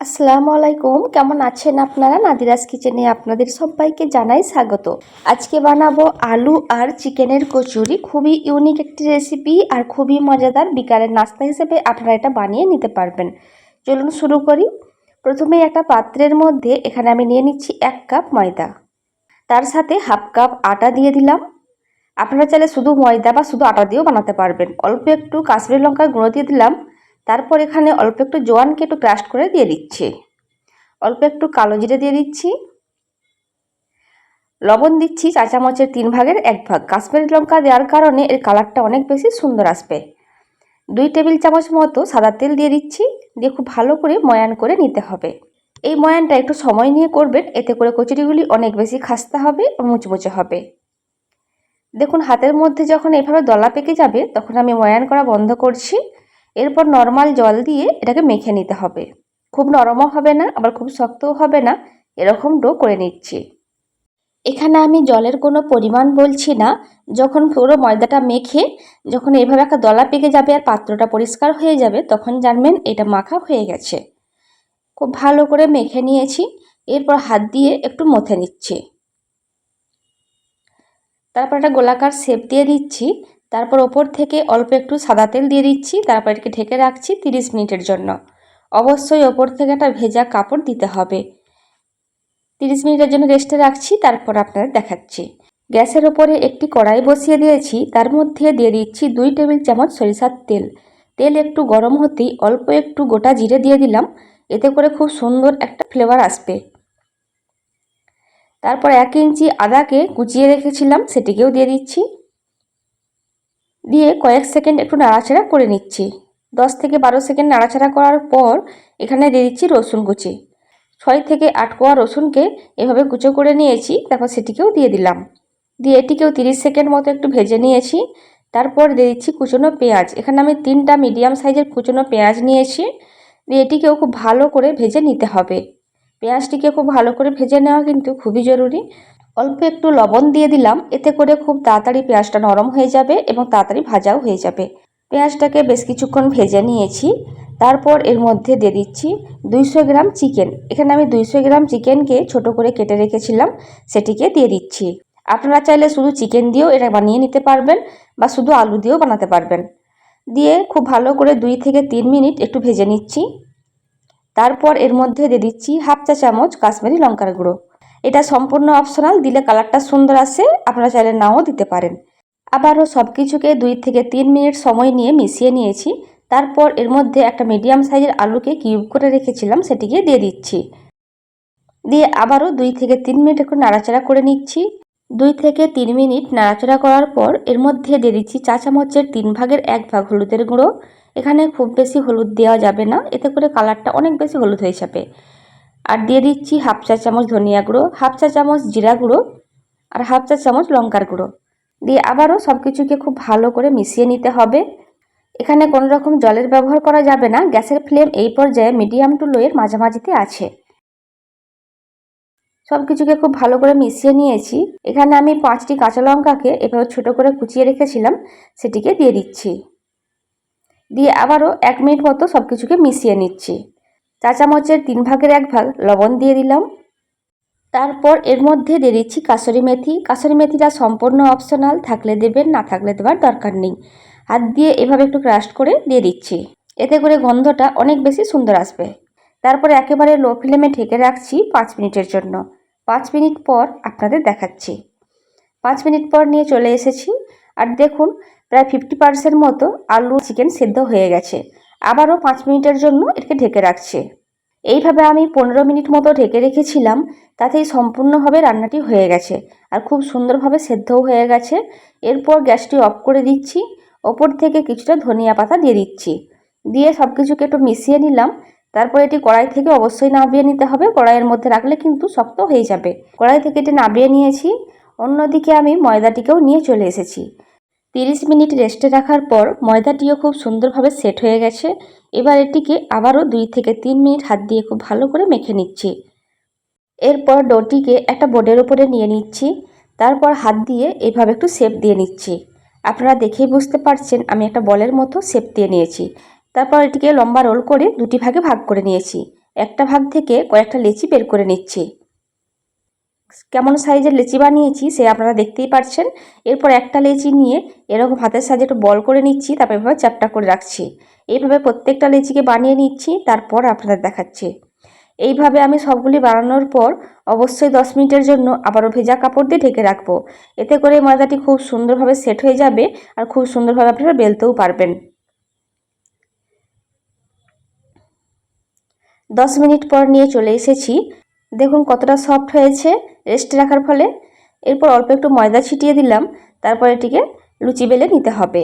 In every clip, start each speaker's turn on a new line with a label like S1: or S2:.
S1: আসসালামু আলাইকুম। কেমন আছেন আপনারা? নাদিরাজ কিচেনে আপনাদের সবাইকে জানাই স্বাগত। আজকে বানাবো আলু আর চিকেনের কচুরি। খুবই ইউনিক একটি রেসিপি আর খুবই মজাদার। বিকালের নাস্তা হিসেবে আপনারা এটা বানিয়ে নিতে পারবেন। চলুন শুরু করি। প্রথমে একটা পাত্রের মধ্যে এখানে আমি নিয়ে নিচ্ছি এক কাপ ময়দা। তার সাথে হাফ কাপ আটা দিয়ে দিলাম। আপনারা চাইলে শুধু ময়দা বা শুধু আটা দিয়েও বানাতে পারবেন। অল্প একটু কাশ্মীরি লঙ্কার গুঁড়ো দিয়ে দিলাম। তারপর এখানে অল্প একটু জোয়ানকে একটু ক্রাশ করে দিয়ে দিচ্ছি। অল্প একটু কালো জিরে দিয়ে দিচ্ছি। লবণ দিচ্ছি চা চামচের তিন ভাগের এক ভাগ। কাশ্মীরি লঙ্কা দেওয়ার কারণে এর কালারটা অনেক বেশি সুন্দর আসবে। দুই টেবিল চামচ মতো সাদা তেল দিয়ে দিচ্ছি। দিয়ে খুব ভালো করে ময়ান করে নিতে হবে। এই ময়ানটা একটু সময় নিয়ে করবেন। এতে করে কচুরিগুলি অনেক বেশি খাস্তা হবে ও মুচমুচে হবে। দেখুন, হাতের মধ্যে যখন এভাবে দলা পেকে যাবে, তখন আমি ময়ান করা বন্ধ করছি। এরপর নর্মাল জল দিয়ে এটাকে মেখে নিতে হবে। খুব নরমও হবে না, আবার খুব শক্তও হবে না। এরকম ডো করে নিচ্ছি। এখানে আমি জলের কোনো পরিমাণ বলছি না। যখন পুরো ময়দাটা মেখে যখন এভাবে একটা দলা পেকে যাবে আর পাত্রটা পরিষ্কার হয়ে যাবে, তখন জানবেন এটা মাখা হয়ে গেছে। খুব ভালো করে মেখে নিয়েছি। এরপর হাত দিয়ে একটু মথে নিচ্ছি। তারপর একটা গোলাকার শেপ দিয়ে দিচ্ছি। তারপর ওপর থেকে অল্প একটু সাদা তেল দিয়ে দিচ্ছি, তারপর এটাকে ঢেকে রাখছি তিরিশ মিনিটের জন্য। অবশ্যই ওপর থেকে একটা ভেজা কাপড় দিতে হবে। তিরিশ মিনিটের জন্য রেস্টে রাখছি, তারপর আপনাদের দেখাচ্ছি। গ্যাসের ওপরে একটি কড়াই বসিয়ে দিয়েছি, তার মধ্যে দিয়ে দিচ্ছি দুই টেবিল চামচ সরিষার তেল। তেল একটু গরম হতেই অল্প একটু গোটা জিরে দিয়ে দিলাম, এতে করে খুব সুন্দর একটা ফ্লেভার আসবে। তারপর এক ইঞ্চি আদাকে কুচিয়ে রেখেছিলাম, সেটিকেও দিয়ে দিচ্ছি। দিয়ে কয়েক সেকেন্ড একটু নাড়াচাড়া করে নিচ্ছি। দশ থেকে বারো সেকেন্ড নাড়াচাড়া করার পর এখানে দিয়ে দিচ্ছি রসুন কুচি। ছয় থেকে আট কোয়া রসুনকে এভাবে কুচো করে নিয়েছি, তারপর সেটিকেও দিয়ে দিলাম। দিয়ে এটিকেও তিরিশ সেকেন্ড মতো একটু ভেজে নিয়েছি। তারপর দিয়ে দিচ্ছি কুচনো পেঁয়াজ। এখানে আমি তিনটা মিডিয়াম সাইজের কুচনো পেঁয়াজ নিয়েছি। দিয়ে এটিকেও খুব ভালো করে ভেজে নিতে হবে। পেঁয়াজটিকে খুব ভালো করে ভেজে নেওয়া কিন্তু খুবই জরুরি। অল্প একটু লবণ দিয়ে দিলাম, এতে করে খুব তাড়াতাড়ি পেঁয়াজটা নরম হয়ে যাবে এবং তাড়াতাড়ি ভাজাও হয়ে যাবে। পেঁয়াজটাকে বেশ কিছুক্ষণ ভেজে নিয়েছি। তারপর এর মধ্যে দিয়ে দিচ্ছি দুইশো গ্রাম চিকেন। এখানে আমি দুইশো গ্রাম চিকেনকে ছোট করে কেটে রেখেছিলাম, সেটিকে দিয়ে দিচ্ছি। আপনারা চাইলে শুধু চিকেন দিয়েও এটা বানিয়ে নিতে পারবেন বা শুধু আলু দিয়েও বানাতে পারবেন। দিয়ে খুব ভালো করে দুই থেকে তিন মিনিট একটু ভেজে নিচ্ছি। তারপর এর মধ্যে দিয়ে দিচ্ছি হাফ চা চামচ কাশ্মীরি লঙ্কার গুঁড়ো। এটা সম্পূর্ণ অপশনাল দিলে কালারটা সুন্দর আসে, আপনারা চাইলে নাও দিতে পারেন। আবারও সব কিছুকে দুই থেকে তিন মিনিট সময় নিয়ে মিশিয়ে নিয়েছি। তারপর এর মধ্যে একটা মিডিয়াম সাইজের আলুকে কিউব করে রেখেছিলাম সেটিকে দিয়ে দিচ্ছি। দিয়ে আবারও দুই থেকে তিন মিনিট একটু নাড়াচাড়া করে নিচ্ছি। দুই থেকে তিন মিনিট নাড়াচাড়া করার পর এর মধ্যে দিয়ে দিচ্ছি চা চামচের তিন ভাগের এক ভাগ হলুদের গুঁড়ো। এখানে খুব বেশি হলুদ দেওয়া যাবে না, এতে করে কালারটা অনেক বেশি হলুদ হয়ে যাবে। আর দিয়ে দিচ্ছি হাফ চা চামচ ধনিয়া গুঁড়ো, হাফ চা চামচ জিরা গুঁড়ো আর হাফ চা চামচ লঙ্কার গুঁড়ো। দিয়ে আবারও সব কিছুকে খুব ভালো করে মিশিয়ে নিতে হবে। এখানে কোনো রকম জলের ব্যবহার করা যাবে না, গ্যাসের ফ্লেম এই পর্যায়ে মিডিয়াম টু লোয়ের মাঝামাঝিতে আছে। সব কিছুকে খুব ভালো করে মিশিয়ে নিয়েছি। এখানে আমি পাঁচটি কাঁচা লঙ্কাকে এভাবে ছোট করে কুচিয়ে রেখেছিলাম, সেটিকে দিয়ে দিচ্ছি। দিয়ে আবারও এক মিনিট মতো সব কিছুকে মিশিয়ে নিচ্ছি। চা চামচের তিন ভাগের এক ভাগ লবণ দিয়ে দিলাম। তারপর এর মধ্যে দিয়ে দিচ্ছি কাসরি মেথি। কাসরি মেথিটা সম্পূর্ণ অপশনাল থাকলে দেবেন, না থাকলে দেওয়ার দরকার নেই। হাত দিয়ে এভাবে একটু ক্রাশ করে দিয়ে দিচ্ছি। এতে করে গন্ধটা অনেক বেশি সুন্দর আসবে। তারপরে একেবারে লো ফ্লেমে ঢেকে রাখছি পাঁচ মিনিটের জন্য। পাঁচ মিনিট পর আপনাদের দেখাচ্ছি। পাঁচ মিনিট পর নিয়ে চলে এসেছি। আর দেখুন, প্রায় ফিফটি পার্সেন্ট মতো আলু চিকেন সেদ্ধ হয়ে গেছে। আবারও পাঁচ মিনিটের জন্য এটাকে ঢেকে রাখছে। এইভাবে আমি পনেরো মিনিট মতো ঢেকে রেখেছিলাম, তাতেই সম্পূর্ণভাবে রান্নাটি হয়ে গেছে আর খুব সুন্দরভাবে সেদ্ধও হয়ে গেছে। এরপর গ্যাসটি অফ করে দিচ্ছি, ওপর থেকে কিছুটা ধনিয়া পাতা দিয়ে দিচ্ছি। দিয়ে সব কিছুকে একটু মিশিয়ে নিলাম, তারপর এটি কড়াই থেকে অবশ্যই নাবিয়ে নিতে হবে। কড়াইয়ের মধ্যে রাখলে কিন্তু শক্ত হয়ে যাবে। কড়াই থেকে এটি নাবিয়ে নিয়েছি, অন্যদিকে আমি ময়দাটিকেও নিয়ে চলে এসেছি। তিরিশ মিনিট রেস্টে রাখার পর ময়দাটিও খুব সুন্দরভাবে সেট হয়ে গেছে। এবার এটিকে আবারও দুই থেকে তিন মিনিট হাত দিয়ে খুব ভালো করে মেখে নিচ্ছি। এরপর ডোটিকে একটা বোর্ডের উপরে নিয়ে নিচ্ছি। তারপর হাত দিয়ে এইভাবে একটু শেপ দিয়ে নিচ্ছি। আপনারা দেখেই বুঝতে পারছেন আমি একটা বলের মতো শেপ দিয়ে নিয়েছি। তারপর এটিকে লম্বা রোল করে দুটি ভাগে ভাগ করে নিয়েছি। একটা ভাগ থেকে কয়েকটা লেচি বের করে নিচ্ছি। কেমন সাইজের লেচি বানিয়েছি সে আপনারা দেখতেই পাচ্ছেন এরপর একটা লেচি নিয়ে এরকম হাতের সাহায্যে একটু বল করে নিচ্ছি, তারপর এভাবে চ্যাপটা করে রাখছি। এইভাবে প্রত্যেকটা লেচিকে বানিয়ে নিচ্ছি, তারপর আপনাদের দেখাচ্ছি। এইভাবে আমি সবগুলি বানানোর পর অবশ্যই দশ মিনিটের জন্য আবারও ভেজা কাপড় দিয়ে ঢেকে রাখব। এতে করে ময়দাটি খুব সুন্দরভাবে সেট হয়ে যাবে আর খুব সুন্দরভাবে আপনারা বেলতেও পারবেন। দশ মিনিট পর নিয়ে চলে এসেছি। দেখুন কতটা সফট হয়েছে রেস্ট রাখার ফলে। এরপর অল্প একটু ময়দা ছিটিয়ে দিলাম, তারপর এটিকে লুচি বেলে নিতে হবে।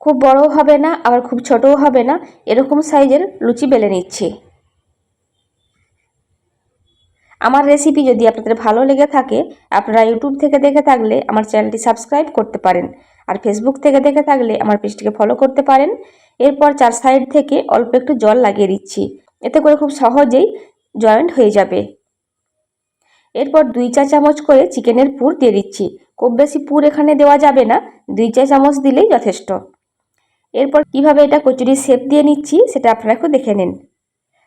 S1: খুব বড়ও হবে না, আবার খুব ছোটও হবে না, এরকম সাইজের লুচি বেলে নিচ্ছি। আমার রেসিপি যদি আপনাদের ভালো লেগে থাকে, আপনারা ইউটিউব থেকে দেখে থাকলে আমার চ্যানেলটি সাবস্ক্রাইব করতে পারেন, আর ফেসবুক থেকে দেখে থাকলে আমার পেজটিকে ফলো করতে পারেন। এরপর চার সাইড থেকে অল্প একটু জল লাগিয়ে দিচ্ছি। এতে করে খুব সহজেই জয়েন্ট হয়ে যাবে। এরপর দুই চা চামচ করে চিকেনের পুর দিয়ে দিচ্ছি। খুব বেশি পুর এখানে দেওয়া যাবে না, দুই চা চামচ দিলেই যথেষ্ট। এরপর কীভাবে এটা কচুরি শেপ দিয়ে নিচ্ছি, সেটা আপনারা একটু দেখে নিন।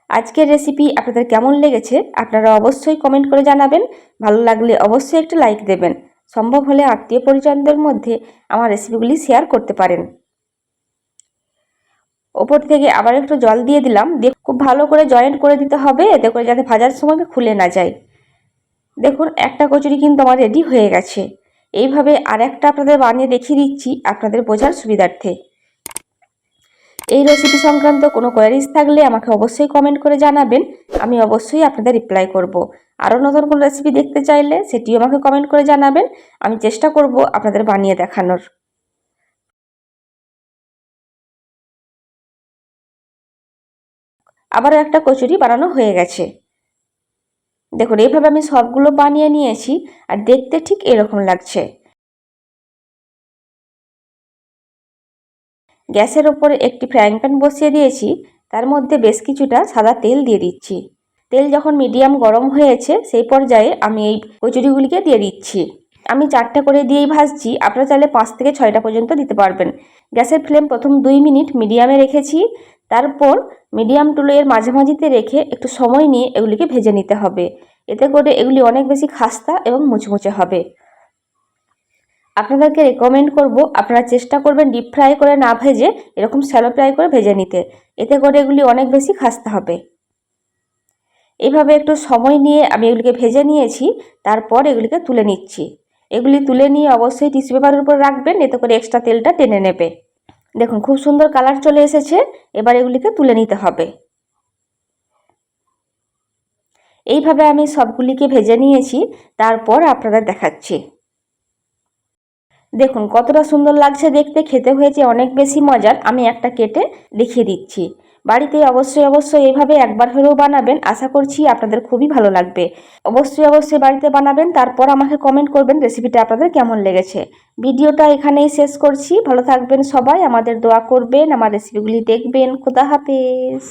S1: আজকের রেসিপি আপনাদের কেমন লেগেছে, আপনারা অবশ্যই কমেন্ট করে জানাবেন। ভালো লাগলে অবশ্যই একটা লাইক দেবেন। সম্ভব হলে আত্মীয় পরিজনদের মধ্যে আমার রেসিপিগুলি শেয়ার করতে পারেন। ওপর থেকে আবার একটু জল দিয়ে দিলাম। দিয়ে খুব ভালো করে জয়েন্ট করে দিতে হবে, এতে করে যাতে ভাজার সময় খুলে না যায়। দেখুন, একটা কচুরি কিন্তু আমার রেডি হয়ে গেছে। এইভাবে আর একটা আপনাদের বানিয়ে দেখিয়ে দিচ্ছি আপনাদের বোঝার সুবিধার্থে। এই রেসিপি সংক্রান্ত কোনো কোয়ারিজ থাকলে আমাকে অবশ্যই কমেন্ট করে জানাবেন। আমি অবশ্যই আপনাদের রিপ্লাই করব। আরও নতুন কোনো রেসিপি দেখতে চাইলে সেটিও আমাকে কমেন্ট করে জানাবেন। আমি চেষ্টা করব আপনাদের বানিয়ে দেখানোর। আবারও একটা কচুরি বানানো হয়ে গেছে। দেখুন, এইভাবে আমি সবগুলো বানিয়ে নিয়েছি আর দেখতে ঠিক এরকম লাগছে। গ্যাসের ওপরে একটি ফ্রাইং প্যান বসিয়ে দিয়েছি, তার মধ্যে বেশ কিছুটা সাদা তেল দিয়ে দিচ্ছি। তেল যখন মিডিয়াম গরম হয়েছে, সেই পর্যায়ে আমি এই কচুরিগুলিকে দিয়ে দিচ্ছি। আমি চারটা করে দিয়েই ভাজছি, আপনারা চাইলে পাঁচ থেকে ছয়টা পর্যন্ত দিতে পারবেন। গ্যাসের ফ্লেম প্রথম দুই মিনিট মিডিয়ামে রেখেছি, তারপর মিডিয়াম টু এর মাঝামাঝিতে রেখে একটু সময় নিয়ে এগুলিকে ভেজে নিতে হবে। এতে করে এগুলি অনেক বেশি খাস্তা এবং মুচমুচে হবে। আপনাদেরকে রেকমেন্ড করব, আপনারা চেষ্টা করবেন ডিপ ফ্রাই করে না ভেজে এরকম স্যালো ফ্রাই করে ভেজে নিতে। এতে করে এগুলি অনেক বেশি খাস্তা হবে। এভাবে একটু সময় নিয়ে আমি এগুলিকে ভেজে নিয়েছি, তারপর এগুলিকে তুলে নিচ্ছি। এগুলি তুলে নিয়ে অবশ্যই টিস্যু পেপারের উপর রাখবেন, এতে করে এক্সট্রা তেলটা টেনে নেবে। দেখুন, খুব সুন্দর কালার চলে এসেছে, এবার এগুলিকে তুলে নিতে হবে। এইভাবে আমি সবগুলিকে ভেজে নিয়েছি, তারপর আপনাদের দেখাচ্ছি। দেখুন, কতটা সুন্দর লাগছে দেখতে, খেতে হয়েছে অনেক বেশি মজার, আমি একটা কেটে দেখিয়ে দিচ্ছি। বাড়িতে অবশ্যই অবশ্যই এভাবে একবার হলেও বানাবেন। আশা করছি আপনাদের খুবই ভালো লাগবে। অবশ্যই অবশ্যই বাড়িতে বানাবেন। তারপর আমাকে কমেন্ট করবেন রেসিপিটা আপনাদের কেমন লেগেছে। ভিডিওটা এখানেই শেষ করছি। ভালো থাকবেন সবাই। আমাদের দোয়া করবেন। আমার রেসিপিগুলি দেখবেন। খুদা হাফেজ।